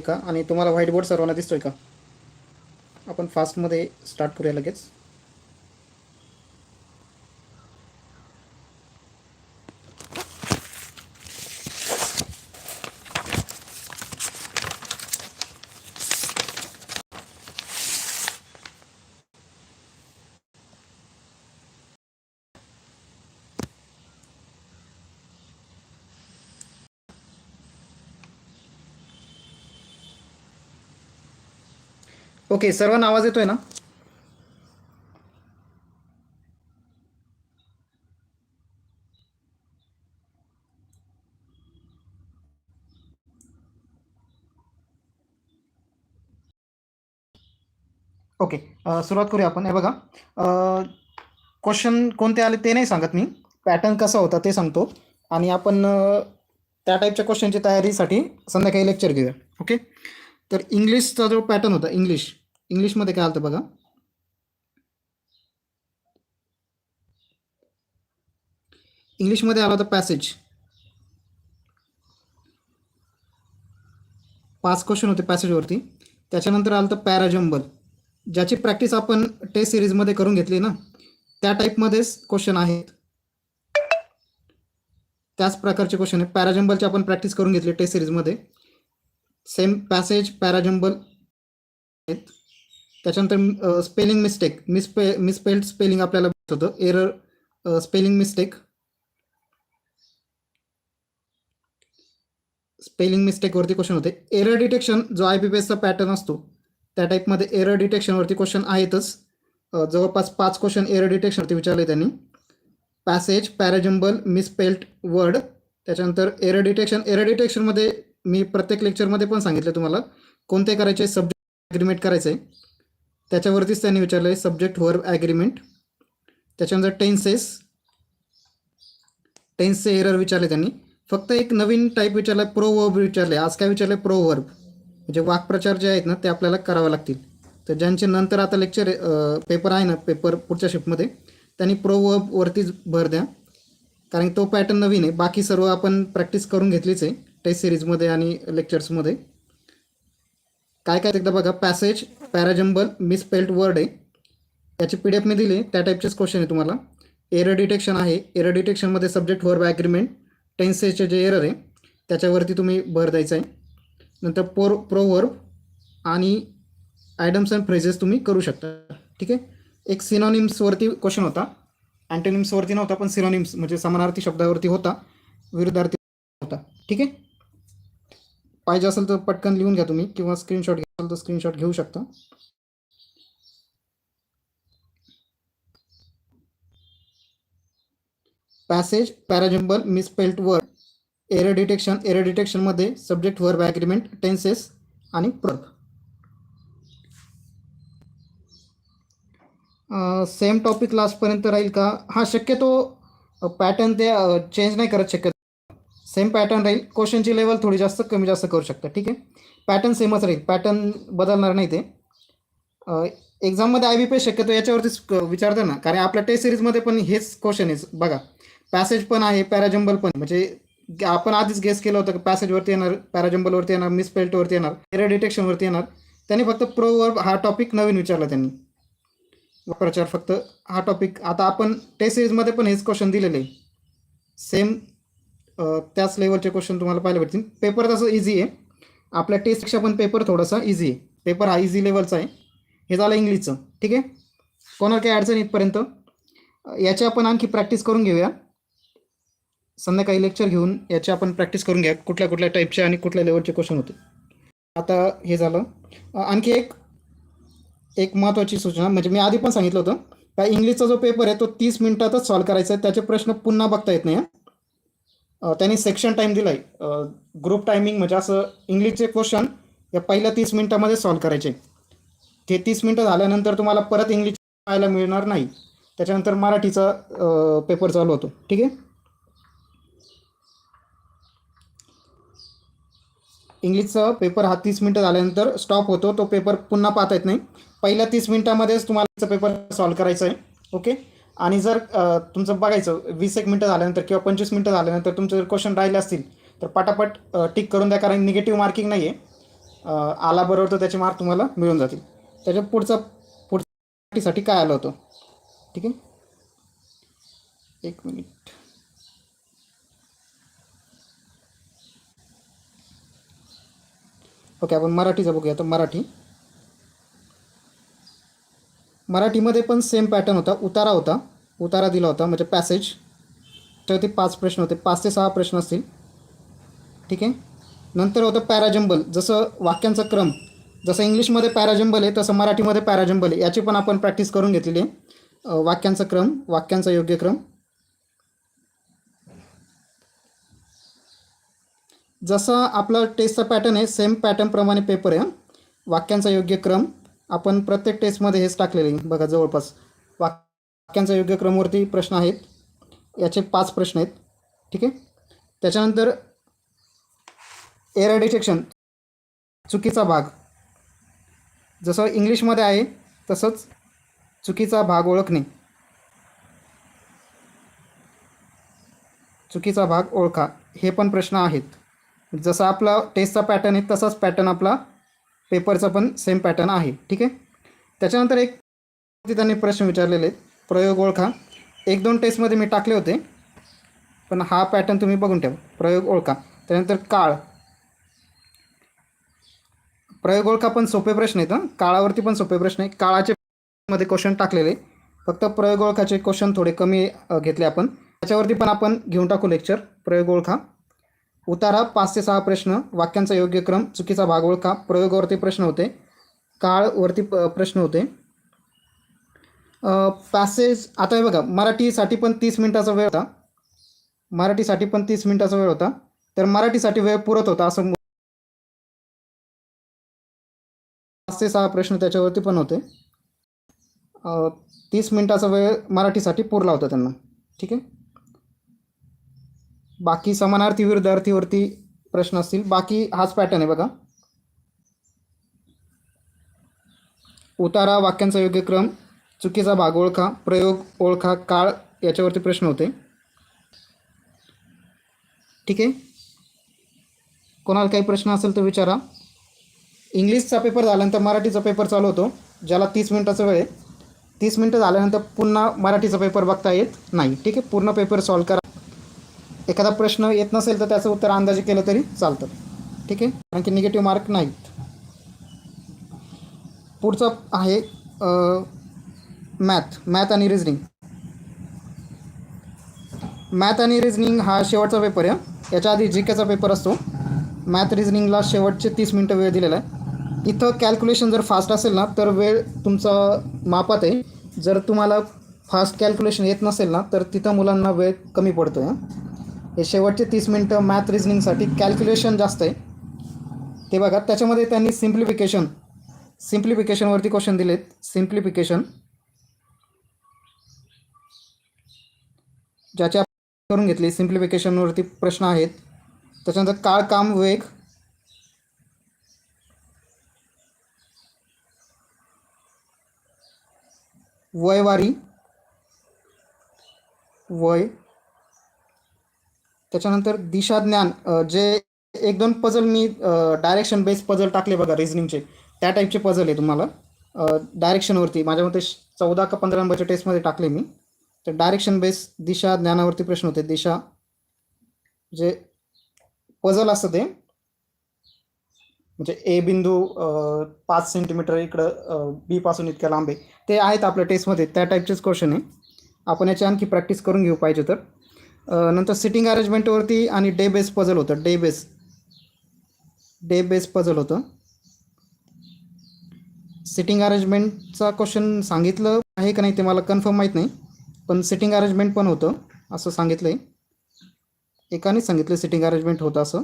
का? आणि तुम्हाला व्हाईट बोर्ड सर्वांना दिसतोय का? आपण फास्टमध्ये स्टार्ट करूया लगेच. ओके सर्वांना आवाज येतोय ना? ओके सुरुवात करूया आपण. हे बघा क्वेश्चन कोणते आले ते नाही सांगत मी. पॅटर्न कसा होता ते सांगतो. आणि आपण त्या टाईपच्या क्वेश्चनची तयारीसाठी संध्याकाळी लेक्चर घेऊया. ओके? तर इंग्लिशचा जो पॅटर्न होता इंग्लिश इंग्लिशमध्ये काय आलं बघा? इंग्लिशमध्ये आला होता पॅसेज पाच क्वेश्चन होते पॅसेजवरती त्याच्यानंतर आलं तर पॅराजंबल ज्याची प्रॅक्टिस आपण टेस्ट सिरीजमध्ये करून घेतली ना त्या टाईपमध्येच क्वेश्चन आहेत. त्याच प्रकारचे क्वेश्चन आहे पॅराजंबलची आपण प्रॅक्टिस करून घेतली टेस्ट सिरीजमध्ये सेम पॅसेज पॅराजंबल आहेत. त्याच्यानंतर स्पेलिंग मिस्टेक मिसपे मिसपेल्ड स्पेलिंग आपल्याला भेटत होतं. एरर स्पेलिंग मिस्टेक स्पेलिंग मिस्टेकवरती क्वेश्चन होते. एरर डिटेक्शन जो आय पी पी एसचा पॅटर्न असतो त्या टाईपमध्ये एरर डिटेक्शनवरती क्वेश्चन आहेतच. जवळपास पाच क्वेश्चन एरर डिटेक्शनवरती विचारले त्यांनी. पॅसेज पॅराजंबल मिसपेल्ट वर्ड त्याच्यानंतर एरर डिटेक्शन एरर डिटेक्शनमध्ये मी प्रत्येक लेक्चरमध्ये पण सांगितलं तुम्हाला. कोणते करायचे? सब्जेक्ट ॲग्रीमेंट करायचं आहे त्याच्यावरतीच त्यांनी विचारलं आहे सब्जेक्ट वर्ब ॲग्रीमेंट त्याच्यानंतर टेन्सेस टेन्सचे एरर विचारले त्यांनी. फक्त एक नवीन टाईप विचारला प्रो वर्ब विचारले. आज काय विचारले? प्रो वर्ब म्हणजे वाक्प्रचार जे आहेत ना ते आपल्याला करावे लागतील. तर ज्यांचे नंतर आता लेक्चर पेपर आहे ना पेपर पुढच्या शिफ्टमध्ये त्यांनी प्रो वर्बवरतीच भर द्या. कारण तो पॅटर्न नवीन आहे. बाकी सर्व आपण प्रॅक्टिस करून घेतलीच आहे टेस्ट सिरीजमध्ये आणि लेक्चर्समध्ये काय काय एकदा बघा. पॅसेज पॅराजंबल मिसपेल्ट वर्ड आहे. त्याची पी डी एफ मी दिली त्या टाईपचेच क्वेश्चन आहे तुम्हाला. एरर डिटेक्शन आहे. एरर डिटेक्शनमध्ये सब्जेक्ट वर्ब ॲग्रीमेंट टेन्सेसचे जे एरर आहे त्याच्यावरती तुम्ही भर द्यायचा आहे नंतर पोर प्रोवर्ब आणि आयडम्स अँड फ्रेजेस तुम्ही करू शकता. ठीक? आहे एक सिनॉनिम्सवरती क्वेश्चन होता. अँटोनिम्सवरती नव्हता पण सिनॉनिम्स म्हणजे समानार्थी शब्दावरती होता. विरुद्धार्थी होता. ठीक? आहे पाहिजे असेल तर पटकन लिहून घ्या तुम्ही किंवा स्क्रीनशॉट घ्याल तर स्क्रीनशॉट घेऊ शकता. Passage parajumble misspelt word error detection error डिटेक्शनमध्ये subject verb agreement tenses आणि प्रब सेम टॉपिक लास्टपर्यंत राहील का? हा शक्यतो पॅटर्न ते चेंज नाही करत शक्यतो सेम पॅटर्न राहील. क्वेश्चनची लेवल थोडी जास्त कमी जास्त करू शकता. ठीक आहे? पॅटर्न सेमच राहील. पॅटर्न बदलणार नाही ते. एक्झाममध्ये आय बी पी शक्यतो याच्यावरतीच विचारतो ना. कारण आपल्या टेस्ट सिरीजमध्ये पण हेच क्वेश्चन आहे. बघा. पॅसेज पण आहे पॅराजंबल पण. म्हणजे आपण आधीच गेस केलं होतं की पॅसेजवरती येणार पॅराजंबलवरती येणार मिसपेल्टवरती येणार एरर डिटेक्शनवरती येणार. त्यांनी फक्त प्रो वर्ब हा टॉपिक नवीन विचारला त्यांनी. प्रचार फक्त हा टॉपिक आता आपण टेस्ट सिरीजमध्ये पण हेच क्वेश्चन दिलेले आहे. सेम त्याच लेवलचे क्वेश्चन तुम्हाला पाहायला भेटतील. पेपर तसं इझी आहे. आपल्या टेस्टपेक्षा पण पेपर थोडासा इझी आहे. पेपर हा इझी लेवलचा आहे. हे झालं इंग्लिशचं ठीक आहे? कोणाला काही अडचण इथपर्यंत याची आपण आणखी प्रॅक्टिस करून घेऊया. संध्याकाळी लेक्चर घेऊन याची आपण प्रॅक्टिस करून घ्या. कुठल्या कुठल्या टाईपचे आणि कुठल्या लेवलचे क्वेश्चन होते. आता हे झालं. आणखी एक एक महत्त्वाची सूचना. म्हणजे मी आधी पण सांगितलं होतं. का इंग्लिशचा जो पेपर आहे तो तीस मिनिटातच सॉल्व करायचा आहे. त्याचे प्रश्न पुन्हा बघता येत नाही त्यांनी सेक्शन टाईम दिला आहे ग्रुप टायमिंग म्हणजे असं इंग्लिशचे क्वेश्चन या पहिल्या तीस मिनिटामध्ये सॉल्व करायचे. ते तीस मिनटं झाल्यानंतर तुम्हाला परत इंग्लिश पाहायला मिळणार नाही. त्याच्यानंतर मराठीचा पेपर चालू होतो. ठीक आहे? इंग्लिशचा पेपर हा तीस मिनटं झाल्यानंतर स्टॉप होतो. तो पेपर पुन्हा पाहता येत नाही. पहिल्या तीस मिनिटामध्येच तुम्हाला पेपर सॉल्व करायचा आहे. ओके? आणि जर तुमचं बघायचं वीस एक मिनटं झाल्यानंतर किंवा पंचवीस मिनटं झाल्यानंतर तुमचे जर क्वेश्चन राहिले असतील तर पटापट टिक करून द्या कारण निगेटिव्ह मार्किंग नाही आहे आला बरोबर तर त्याचे मार्क तुम्हाला मिळून जातील. त्याच्या पुढचा पुढच्यासाठी काय आलं होतं? ठीक आहे? एक मिनिट. ओके आपण मराठीचं बघूया. तर मराठी. मराठीमध्ये पण सेम पॅटर्न होता. उतारा होता. उतारा दिला होता म्हणजे पॅसेज तर ते पाच प्रश्न होते. पाच ते सहा प्रश्न असतील. ठीक आहे? नंतर होतं पॅराजंबल. जसं वाक्यांचा क्रम जसं इंग्लिशमध्ये पॅराजंबल आहे तसं मराठीमध्ये पॅराजंबल आहे. याची पण आपण प्रॅक्टिस करून घेतलेली आहे. वाक्यांचा क्रम वाक्यांचा योग्य क्रम. जसं आपलं टेस्टचा पॅटर्न आहे सेम पॅटर्नप्रमाणे पेपर आहे वाक्यांचा योग्य क्रम आपण प्रत्येक टेस्टमध्ये हेच टाकलेले बघा जवळपास वाक्यांचा योग्य क्रमवरती प्रश्न आहेत. याचे पाच प्रश्न आहेत. ठीक आहे? त्याच्यानंतर एरर डिटेक्शन चुकीचा भाग. जसं इंग्लिशमध्ये आहे तसंच चुकीचा भाग ओळखणे. चुकीचा भाग ओळखा. हे पण प्रश्न आहेत. जसं आपला टेस्टचा पॅटर्न आहे तसाच पॅटर्न आपला पेपरचा पण सेम पॅटर्न आहे ठीक आहे? त्याच्यानंतर एक त्यांनी प्रश्न विचारलेले आहेत प्रयोग ओळखा. एक दोन टेस्टमध्ये मी टाकले होते पण हा पॅटर्न तुम्ही बघून ठेवा. प्रयोग ओळखा. त्यानंतर काळ. प्रयोग ओळखा पण सोपे प्रश्न आहेत काळावरती पण सोपे प्रश्न आहे काळाचे मध्ये क्वेश्चन टाकलेले. फक्त प्रयोग ओळखाचे क्वेश्चन थोडे कमी घेतले आपण. त्याच्यावरती पण आपण घेऊन टाकू लेक्चर प्रयोग ओळखा. उतारा पाच ते सहा प्रश्न वाक्यांचा योग्य क्रम चुकीचा भाग ओळखा प्रयोगावरती प्रश्न होते काळवरती प प्रश्न होते. पॅसेज आता हे बघा मराठीसाठी पण तीस मिनिटाचा वेळ होता. मराठीसाठी पण तीस मिनिटाचा वेळ होता. तर मराठीसाठी वेळ पुरत होता असं पाच ते सहा प्रश्न त्याच्यावरती पण होते. तीस मिनिटाचा वेळ मराठीसाठी पुरला होता त्यांना. ठीक आहे? बाकी समानार्थी विरुद्धार्थीवरती प्रश्न असतील. बाकी हाच पॅटर्न आहे बघा. उतारा वाक्यांचा योग्य क्रम चुकीचा भाग ओळखा प्रयोग ओळखा काळ याच्यावरती प्रश्न होते. ठीक आहे? कोणाला काही प्रश्न असेल तर विचारा. इंग्लिशचा पेपर झाल्यानंतर मराठीचा पेपर चालू होतो ज्याला तीस मिनटाचा वेळ आहे. तीस मिनटं झाल्यानंतर पुन्हा मराठीचा पेपर बघता येत नाही. ठीक आहे? पूर्ण पेपर सॉल्व करा. एखादा प्रश्न येत नसेल तर त्याचं उत्तर अंदाजे केलं तरी चालतं. ठीक आहे? कारण की निगेटिव्ह मार्क नाहीत. पुढचा आहे मॅथ मॅथ आणि रिझनिंग मॅथ आणि रिझनिंग हा शेवटचा पेपर आहे याच्या आधी जी केचा पेपर असतो. मॅथ रिझनिंगला शेवटचे तीस मिनटं वेळ दिलेला आहे. इथं कॅल्क्युलेशन जर फास्ट असेल ना तर वेळ तुमचा मापात आहे. जर तुम्हाला फास्ट कॅल्क्युलेशन येत नसेल ना तर तिथं मुलांना वेळ कमी पडतो आहे हे शेवटचे तीस मिनटं मॅथ रिझनिंगसाठी कॅल्क्युलेशन जास्त आहे. ते बघा त्याच्यामध्ये त्यांनी सिम्प्लिफिकेशन सिम्प्लिफिकेशनवरती क्वेश्चन दिलेत. सिम्प्लिफिकेशन ज्याचे आपण करून घेतले सिम्प्लिफिकेशनवरती प्रश्न आहेत. त्याच्यानंतर काळ काम वेग. वयवारी वय त्याच्यानंतर दिशाज्ञान जे एक दोन पझल मी डायरेक्शन बेस पझल टाकले बघा रिझनिंगचे त्या टाईपचे पझल आहे तुम्हाला. डायरेक्शनवरती माझ्या मते चौदा का पंधरा नंबरच्या टेस्टमध्ये टाकले मी. तर डायरेक्शन बेस दिशा ज्ञानावरती प्रश्न होते. दिशा जे पझल असतं ते म्हणजे ए बिंदू पाच सेंटीमीटर इकडं बी पासून इतक्या लांब आहे. ते आहेत आपल्या टेस्टमध्ये त्या टाईपचेच क्वेश्चन आहे. आपण याची आणखी प्रॅक्टिस करून घेऊ पाहिजे तर. नंतर सिटिंग अरेंजमेंटवरती आणि डे बेस पजल होतं. Day base day base puzzle होतं. सिटिंग अरेंजमेंटचा क्वेश्चन सांगितलं आहे का नाही ते मला कन्फर्म माहीत नाही. पण सिटिंग अरेंजमेंट पण होतं असं सांगितलं आहे एकाने सांगितलं सिटिंग अरेंजमेंट होतं असं.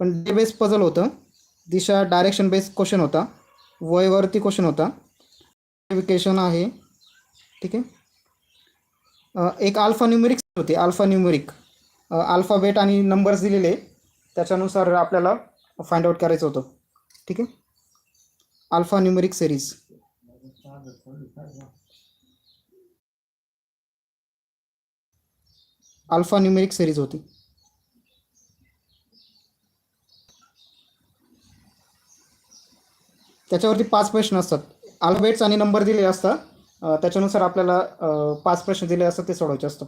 पण डे बेस पजल होतं. दिशा डायरेक्शन बेस क्वेश्चन होता. वयवरती क्वेश्चन होता. वेरिफिकेशन आहे. ठीक आहे? एक अल्फा न्यूमेरिक होते अल्फा न्यूमेरिक अल्फाबेट आणि नंबर्स दिलेले त्याच्यानुसार आपल्याला फाइंड आउट करायचं होतं. ठीक आहे? Alphanumeric series alphanumeric series होती. त्याच्यावरती पाच प्रश्न असतात. अल्फाबेट्स आणि नंबर दिले असतात. त्याच्यानुसार आपल्याला पाच प्रश्न दिले असतात ते सोडवायचे असतात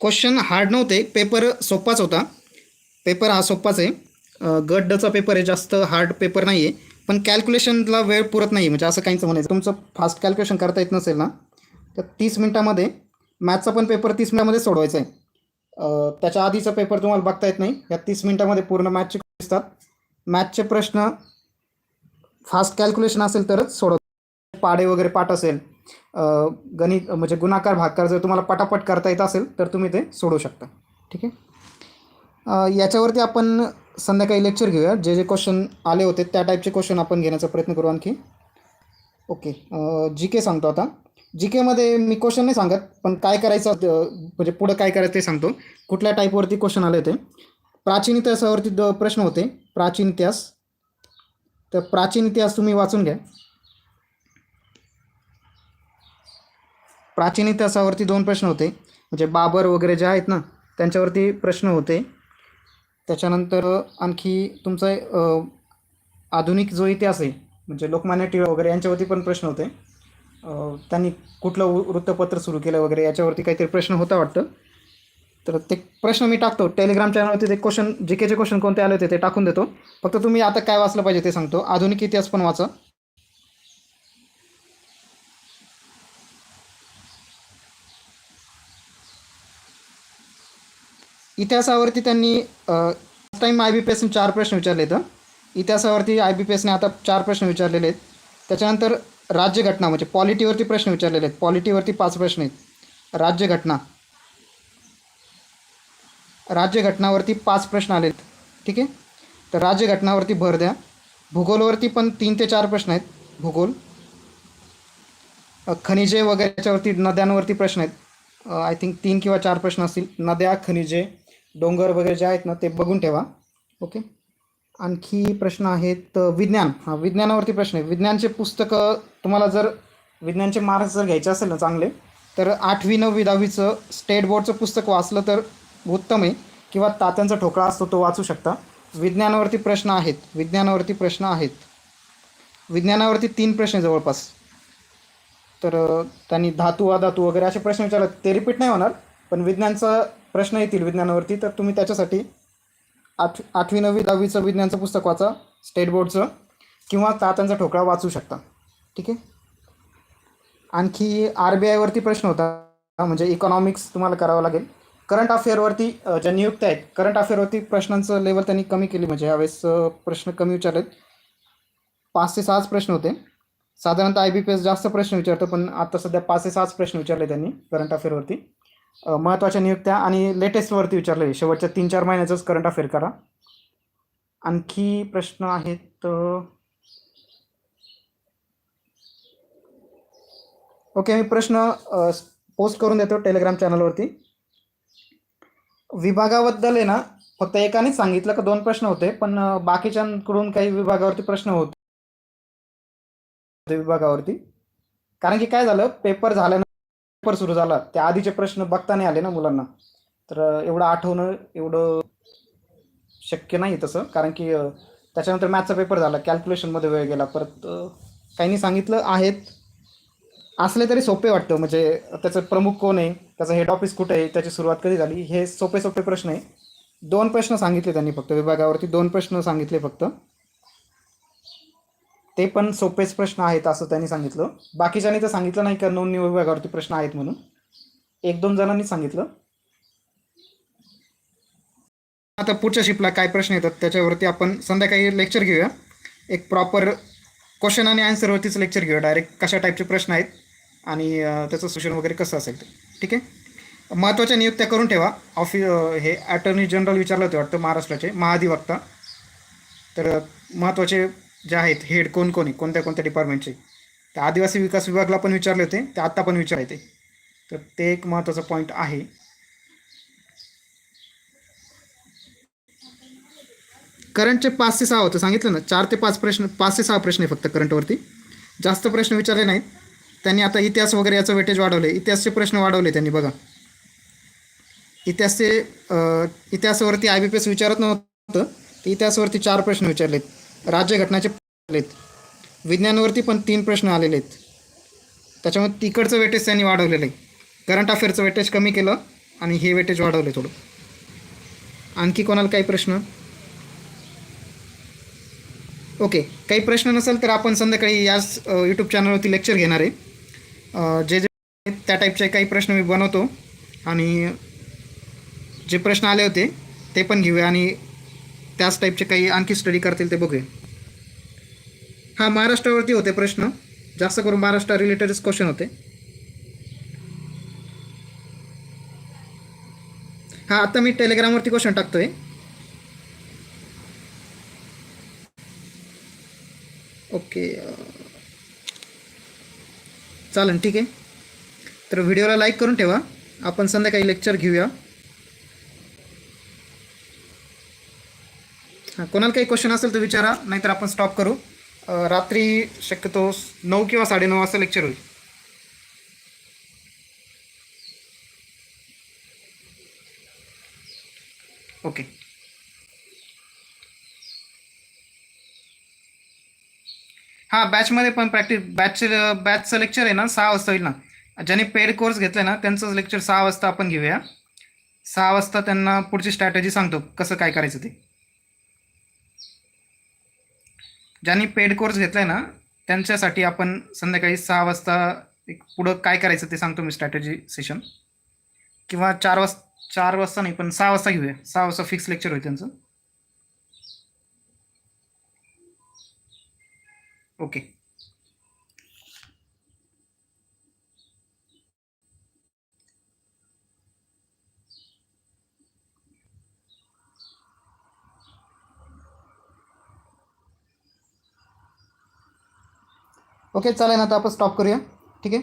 क्वेश्चन हार्ड नव्हते पेपर सोपाच होता. पेपर हा सोपाच आहे. गड्डचा गट डचा पेपर आहे जास्त हार्ड पेपर नाही आहे पण कॅल्क्युलेशनला वेळ पुरत नाही म्हणजे असं काहीच म्हणायचं. तुमचं फास्ट कॅल्क्युलेशन करता येत नसेल ना तर तीस मिनटामध्ये मॅथचा पण पेपर तीस मिनटामध्ये सोडवायचा आहे. त्याच्या आधीचा पेपर तुम्हाला बघता येत नाही. या तीस मिनटामध्ये पूर्ण मॅथचे दिसतात. मॅथचे प्रश्न फास्ट कॅल्क्युलेशन असेल तरच सोडव पाडे वगैरे पाठ असेल गणित म्हणजे गुणाकार भागकार जर तुम्हाला पटापट करता येत असेल तर तुम्ही ते सोडू शकता. ठीक आहे? याच्यावरती आपण संध्याकाळी लेक्चर घेऊया. जे जे क्वेश्चन आले होते त्या टाईपचे क्वेश्चन आपण घेण्याचा प्रयत्न करू आणखी. ओके जी के सांगतो आता. जी केमध्ये मी क्वेश्चन नाही सांगत पण काय करायचं म्हणजे पुढं काय करायचं ते सांगतो. कुठल्या टाईपवरती क्वेश्चन आले होते? प्राचीन इतिहासावरती द प्रश्न होते. प्राचीन इतिहास. तर प्राचीन इतिहास तुम्ही वाचून घ्या. प्राचीन इतिहासावरती दोन प्रश्न होते. म्हणजे बाबर वगैरे जे आहेत ना त्यांच्यावरती प्रश्न होते. त्याच्यानंतर आणखी तुमचा आधुनिक जो इतिहास आहे म्हणजे लोकमान्य टिळक वगैरे यांच्यावरती पण प्रश्न होते. त्यांनी कुठलं वृत्तपत्र सुरू केलं वगैरे याच्यावरती काहीतरी प्रश्न होता वाटतं. तर ते प्रश्न मी टाकतो. टेलिग्राम चॅनलवरती ते क्वेश्चन जी केचे क्वेश्चन कोणते आले होते ते टाकून देतो. फक्त तुम्ही आता काय वाचलं पाहिजे ते सांगतो. आधुनिक इतिहास पण वाचा. इतिहासावरती त्यांनी टाईम आय बी पी एसने चार प्रश्न विचारले तर इतिहासावरती आय बी पी एसने आता चार प्रश्न विचारलेले आहेत. त्याच्यानंतर राज्यघटना म्हणजे पॉलिटीवरती प्रश्न विचारलेले आहेत. पॉलिटीवरती पाच प्रश्न आहेत. राज्यघटना. राज्यघटनावरती पाच प्रश्न आलेत. ठीक आहे? तर राज्यघटनावरती भर द्या. भूगोलवरती पण तीन ते चार प्रश्न आहेत. भूगोल. खनिजे वगैरे याच्यावरती नद्यांवरती प्रश्न आहेत. आय थिंक तीन किंवा चार प्रश्न असतील. नद्या खनिजे डोंगर वगैरे जे आहेत ना ते बघून ठेवा. ओके आणखी प्रश्न आहेत विज्ञान. हां विज्ञानावरती प्रश्न आहे. विज्ञानचे पुस्तकं तुम्हाला जर विज्ञानचे मार्क्स जर घ्यायचे असेल ना चांगले तर आठवी नववी दहावीचं स्टेट बोर्डचं पुस्तक वाचलं तर उत्तम आहे. किंवा तात्यांचा ठोकळा असतो तो वाचू शकता. विज्ञानावरती प्रश्न आहेत. विज्ञानावरती प्रश्न आहेत. विज्ञानावरती तीन प्रश्न आहे जवळपास. तर त्यांनी धातू अधातू वगैरे असे प्रश्न विचारले ते रिपीट नाही होणार. पण विज्ञानचा प्रश्न येतील विज्ञानावरती तर तुम्ही त्याच्यासाठी आठ आठवी नववी दहावीचं विज्ञानचं पुस्तक वाचा स्टेट बोर्डचं किंवा तात्यांचा ठोकळा वाचू शकता. ठीक आहे? आणखी आर बी आयवरती प्रश्न होता म्हणजे इकॉनॉमिक्स तुम्हाला करावं लागेल. करंट अफेअरवरती ज्या नियुक्त आहेत करंट अफेअरवरती प्रश्नांचं लेवल त्यांनी कमी केली म्हणजे यावेळेस प्रश्न कमी विचारलेत. पाच ते सहाच प्रश्न होते. साधारणतः आय बी पी एस जास्त प्रश्न विचारतो पण आता सध्या पाच ते सहाच प्रश्न विचारले त्यांनी करंट अफेअरवरती महत्त्वाच्या नियुक्त्या आणि लेटेस्टवरती विचारले शेवटच्या तीन चार महिन्याचंच करंट अफेअर करा. आणखी प्रश्न आहेत ओके मी प्रश्न पोस्ट करून देतो टेलिग्राम चॅनलवरती विभागाबद्दल आहे ना फक्त एकानेच सांगितलं का दोन प्रश्न होते पण बाकीच्यांकडून काही विभागावरती प्रश्न होते. विभागावरती. कारण की काय झालं पेपर झाल्यानंतर पेपर सुरू झाला. त्या आधीचे प्रश्न बघता नाही आले ना मुलांना. तर एवढं आठवणं एवढं शक्य नाही तसं. कारण की त्याच्यानंतर मॅथचा पेपर झाला. कॅल्क्युलेशनमध्ये वेळ गेला. परत काहींनी सांगितलं आहेत. असले तरी सोपे वाटतं. म्हणजे त्याचं प्रमुख कोण आहे? त्याचं हेड ऑफिस कुठे आहे? त्याची सुरुवात कधी झाली? हे सोपे सोपे प्रश्न आहे. दोन प्रश्न सांगितले त्यांनी फक्त. विभागावरती दोन प्रश्न सांगितले फक्त. ते पण सोपेच प्रश्न आहेत असं त्यांनी सांगितलं. बाकीच्यांनी तर सांगितलं नाही का नोंदणी विभागावरती प्रश्न आहेत म्हणून. एक दोन जणांनी सांगितलं. आता पुढच्या शिपला काय प्रश्न येतात त्याच्यावरती आपण संध्याकाळी लेक्चर घेऊया. एक प्रॉपर क्वेश्चन आणि आन्सरवरतीच लेक्चर घेऊया. डायरेक्ट कशा टाईपचे प्रश्न आहेत आणि त्याचं सोल्युशन वगैरे कसं असेल ते. ठीक आहे? महत्त्वाच्या नियुक्त्या करून ठेवा. ऑफि हे ॲटर्नी जनरल विचारलं होते वाटतं महाराष्ट्राचे महाधिवक्ता. तर महत्त्वाचे जे आहेत हेड कोण कोण आहे कोणत्या कोणत्या डिपार्टमेंटचे तर आदिवासी विकास विभागला पण विचारले होते ते आत्ता पण विचारायचे तर ते एक महत्त्वाचा पॉईंट आहे. करंटचे पाच ते सहा होतं सांगितलं ना? चार ते पाच प्रश्न पाच ते सहा प्रश्न आहे फक्त करंटवरती जास्त प्रश्न विचारले नाहीत. त्यांनी आता इतिहास वगैरे याचं वेटेज वाढवले. इतिहासचे प्रश्न वाढवले त्यांनी बघा. इतिहासचे इतिहासावरती आय बी पी एस विचारत नव्हतं. तर इतिहासावरती चार प्रश्न विचारलेत. राज्यघटनाचे आलेत. विज्ञानावरती पण तीन प्रश्न आलेले आहेत. त्याच्यामुळे तिकडचं वेटेज त्यांनी वाढवलेलं आहे. करंट अफेअरचं वेटेज कमी केलं आणि हे वेटेज वाढवले थोडं. आणखी कोणाला काही प्रश्न? ओके काही प्रश्न नसेल तर आपण संध्याकाळी याच यूट्यूब चॅनलवरती लेक्चर घेणार आहे. जे जे त्या टाईपचे काही प्रश्न मी बनवतो आणि जे प्रश्न आले होते ते पण घेऊया आणि त्याच टाईपचे काही आणखी स्टडी करतील ते बघूया. हा महाराष्ट्रावरती होते प्रश्न. जास्त करून महाराष्ट्र रिलेटेडच क्वेश्चन होते. हा आता मी टेलिग्रामवरती क्वेश्चन टाकतोय. ओके चालेल ठीक आहे. तर व्हिडिओला लाईक करून ठेवा. आपण संध्याकाळी लेक्चर घेऊया. कोणाला काही क्वेश्चन असेल तर विचारा नाहीतर आपण स्टॉप करू. रात्री शक्यतो नऊ किंवा साडेनऊ वाजता लेक्चर होईल. ओके हां बॅचमध्ये पण प्रॅक्टिस बॅच बॅचचं लेक्चर आहे ना सहा वाजता होईल ना. ज्यांनी पेड कोर्स घेतला ना त्यांचंच लेक्चर सहा वाजता आपण घेऊया. सहा वाजता त्यांना पुढची स्ट्रॅटेजी सांगतो कसं काय करायचं ते. ज्यांनी पेड कोर्स घेतलाय ना त्यांच्यासाठी आपण संध्याकाळी सहा वाजता एक पुढं काय करायचं ते सांगतो मी स्ट्रॅटेजी सेशन किंवा चार वाजता चार वाजता नाही पण सहा वाजता घेऊया. सहा वाजता फिक्स लेक्चर होईल त्यांचं. ओके ओके चालेल ना आता आपण स्टॉप करूया. ठीक आहे?